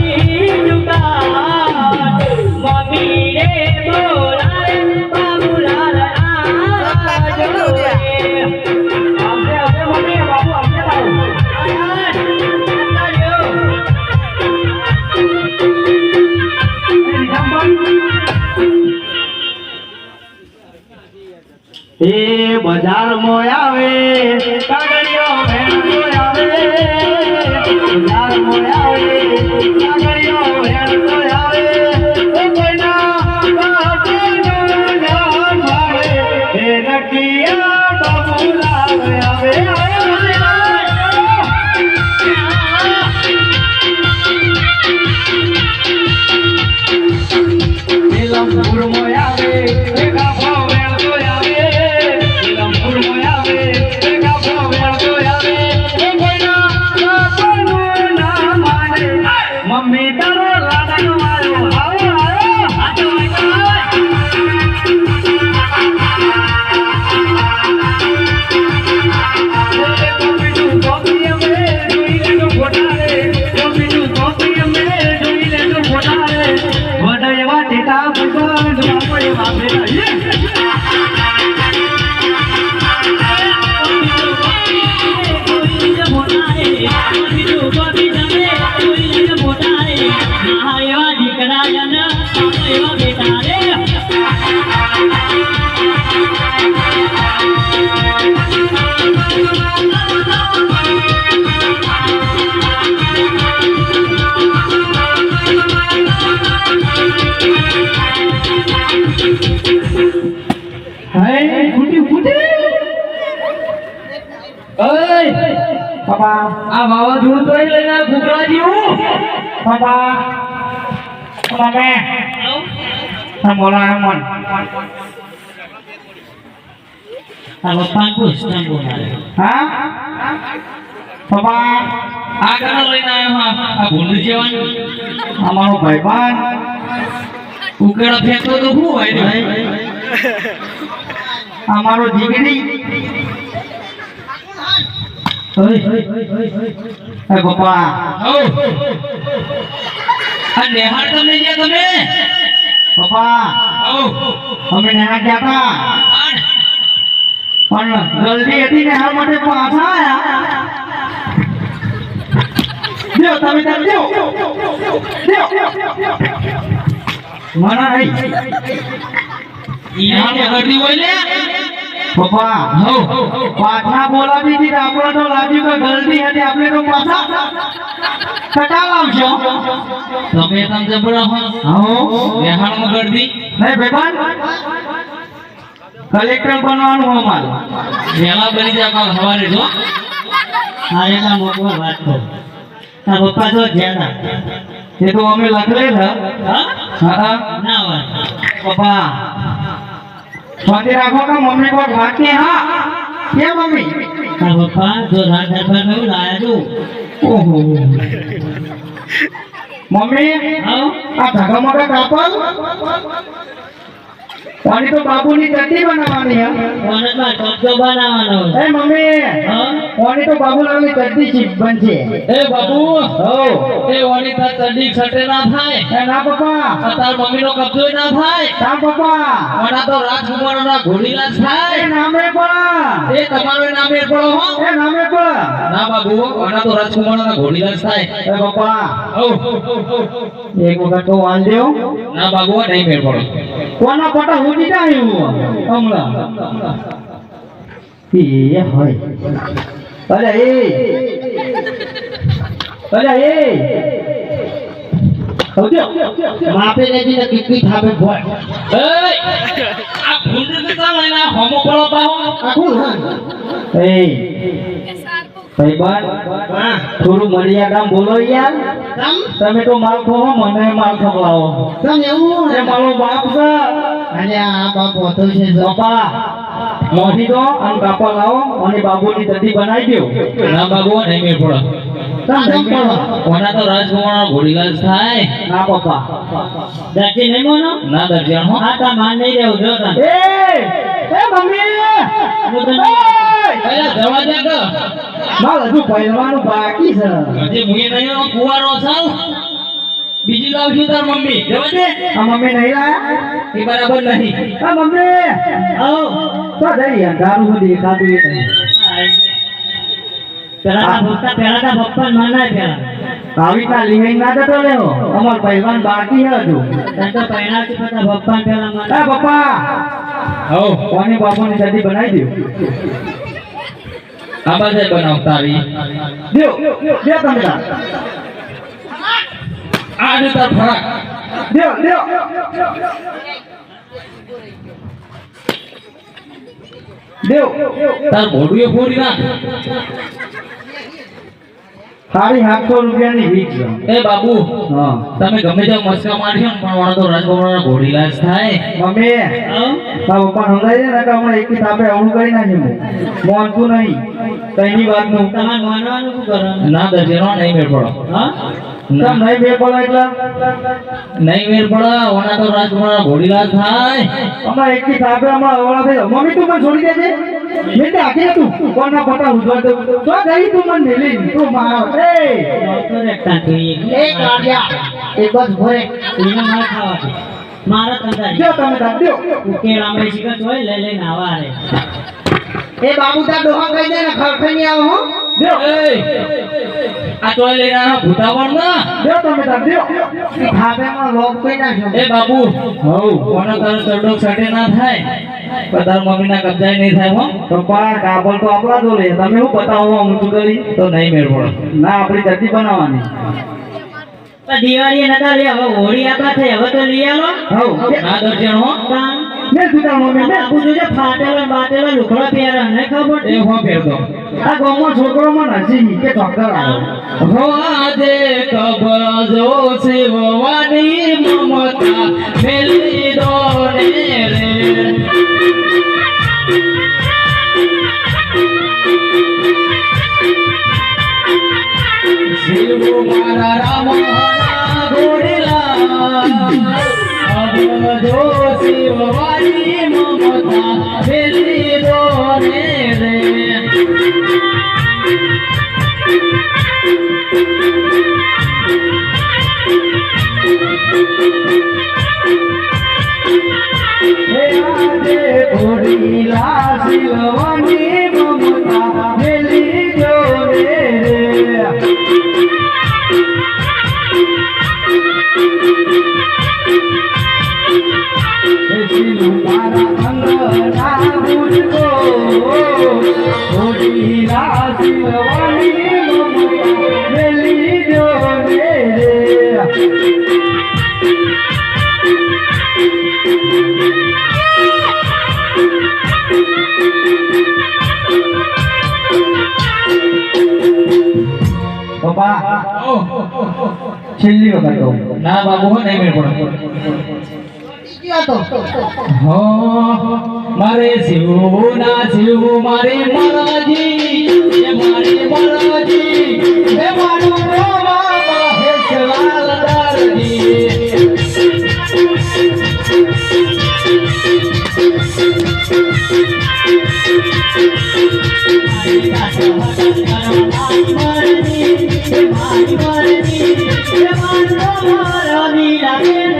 મારી એ બજાર મોય આવે કાગળિયો ભેણો આવે. બજાર મોય આવે કાગળિયો મમ્મી તારો લાડનો આવ્યો આવો આવો આ વાવાઝોડું તો લઈને કુકરા જેવું. બાબા બાબા. મે હા બોલા. મન હા? બાબા. આ કના લઈને આવ્યો હા. આ ભૂલ જવાનું. અમારો ભાઈબાન ઉકેળો ફેંકતો તો શું હોય ભાઈ? અમારો જીગરી. એ હો આ નેહાળ તમને જે તમે? હો અમે નેના ગયા હતા. પણ જલ્દી હતી ને હા માટે પાછા આયા. દેવ તમે નહીં નેહાળ વગરની હોય ને? પપ્પા હો પાછા બોલાવી ને આપણે તો લાગ્યું કે ગલતી હતી આપણે તો પાછા કટા લાવશો તમે તમ જબરા હો નહીં કલેક્ટર બનવાનું અમારે. વહેલા બની જા કાલ સવારે જો. હા એના વાત કરો. આ પપ્પા તો જ્યાં એ તો અમે લખલે છે હા હા. ના વાત પપ્પા શાંતિ રાખો કે મમ્મી કોઈ વાત કે હા. કે મમ્મી? આ પપ્પા જો રાત દરબારનું લાયા જો. ઓહો. મમ્મી હા? આ ધાગા મોટા પાણી તો બાબુની ચટણી બનાવવાની એ મમ્મી પાણી તો બાબુલાલની ચટણી ચીપ બનશે એ બાબુ હો એ ઓની તો ચટણી છટે ના થાય. એ ના પપ્પા. તાર મમ્મી નો કબજો ના થાય. ના પપ્પા. ઓના તો રાજકુમારો ના ઘોડીલાજ એ થાય નામે પણ. એ તમારો નામે પણ હો. એ નામે પણ. ના બાબુ ઓના તો રાજકુમારો ના ઘોડીલાજ થાય. એ પપ્પા. એક વખત તો દેવ ના બાબુ નહીં મેળ પડો. કોના પટા હુજી આવ્યું હમણાં. એ હોય. અરે એ. અરે એ. માપે લેજી ને કીકી થાપે ભોય એ આ ભૂંડ ને તા લઈને હોમો પડો પાહો. આખું એ. થોડું મર્યાદા બોલો યાર. તમે? તો માલ ખો મને માલ ખવડાવો. તમ એવું? એ મારો બાપ છે. અને આ બાપ હોતો છે બાપા મોઢી દો અને બાપા લાવો અને બાબુની દડી બનાવી દો ના બાબુ નહીં મેળ ઓના તો રાજકુમારો ના. ઘોડીલાજ થાય? ના પપ્પા. દર્જી નહીં મોનો ના દર્જી હો. આ તા માન નહીં રહેવું જો તા. એ એ મમ્મી! પહેલા જવા દે કે માલ હજુ પહેરવાનું બાકી છે. હજી મુએ નહીં કુવારો છે ઈ લાવશું તાર મમ્મી. જવા દે. આ મમ્મી નહીં લાયા? એ બરાબર નહીં. આ મમ્મી! આવો. તો જઈ અંધારું દેખાતું નહીં. પેલા તારા પપ્પા પેલા તારા પપ્પા માના પેલા આવી રીતના ના જતો લેવો અમાર પહેલવાન બાકી તને તો એ હો કોની બાપુની સદી બનાવી દો બનાવતા આવી. તમે ફરાક દ્યો તાર મોઢું ફોડી નાખ સાડી સાતસો રૂપિયાની એ બાબુ તમે ગમે તેમ મસ્કા મારશો ને પણ વાળો તો રાજગોપાળનો ઘોડી લાજ થાય મમ્મી મારા પપ્પા સમજાય છે ને કે હમણાં એકી તાપે અવળું કરી નાખ્યું મોનતું નહીં કઈની વાતનું તમારે માનવાનું શું કરવાનું ના દર્શનો નહીં મેળ હા કેમ નહીં બે પડે એટલે? નહીં મેળ પડો ઓના તો રાજગોપાળનો ઘોડી લાજ થાય. હમણાં એકી તાપે હમણાં અવળા થઈ જાવ. મમ્મી તું મને છોડી દેજે. મેં તે આખી તું કોના પટા ઉજવા દે તો ગઈ તું મને મેલી. તું મારો. એ! એ કાઢ્યા એક બસ ભરે. એને માર ખાવા છે. મારા તંદારી જો તમે તાપ ઉકેલ આંબે શીખત હોય લઈ લઈને આવા રે એ બાબુ તા દોહા કહી દે ને ખરખની આવો હો. દ્યો આ તો લઈને આના ભૂતાવળ ના તમે લોક કોઈ એ કોનો તારો સટે ના થાય? પણ મમ્મી ના કબજાય નહીં થાય હો. પપ્પા કાબલ તો આપણા જો લે. તમે શું બતાવો કરી? તો નહીં મેળ ના આપણી જતી બનાવવાની. દિવાળી નતા લે હવે હોળી આપણા થઈ હવે તો લઈ આવો. હવ ના દર્શન હો. મેં સુતા મમ્મી મેં બાપુ જોજે ફાટેલા બાટેલા લુખડા પહેરા ને ખબર? એ હો પહેરતો. આ ગામમાં છોકરોમાં નસી કે ઠોકર આવે. હો આજે કબજો શિવવાની મમતા મેલી દોને રે. શિવ મારા રામ કબજો શિવવાની મમતા મેલી દોને રે હે આજે ઘોડી લાસી રે છેલ્લી વખત ના બાબુ નહીં મેળ પડે. હો, મારે શિવ ના શિવ મારી મરાજી એ મારી મરાજી એ મારું રોમા મહેશલાલ દરજી મારી તો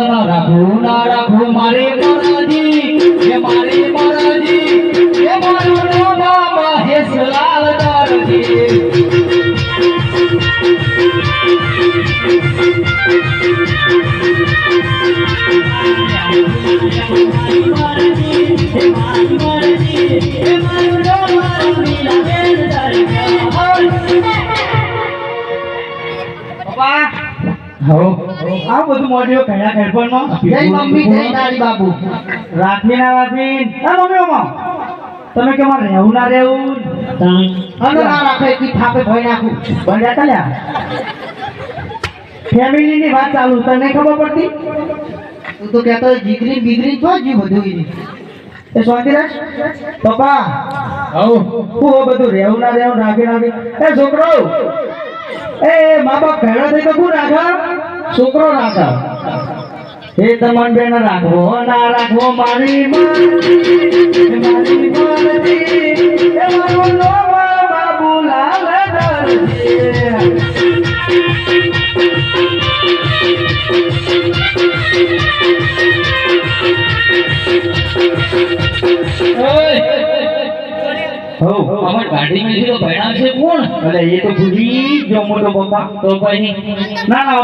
ના રાખું ના રાખું મારી મરાજી એ મારી મરાજી એ મારું રોમા મહેશલાલ દરજી પપ્પા હો આ બધું મોઢિયો કયા ખેડપણમાં જય મમ્મી, જય તારી બાબુ. રાખી ના રાખી હા મમ્મી ઓમાં. તમે કે મારે રહેવું ના રહેવું? અને ના રાખે કી થાપે ભોય નાખું. કલ્યા ફેમિલીની વાત ચાલુ તને ખબર પડતી? તું તો કહેતો જીગરી બીગરી તો જી બધું. એ શાંતિરાજ પપ્પા હું બધું રહેવું ના રહેવું રાખે નાખી એ છોકરો! એ મા બાપ ઘણા થઈ તો કોણ રાખા છોકરો રાખા એ તમન બેન રાખવો ના રાખવો મારી મારી મારી મારો. અમાર ગાડી માં તો ભણાવશે કોણ? અલે એ તો ભૂલી ગયો મોટો પપ્પા તો પછી? ના ના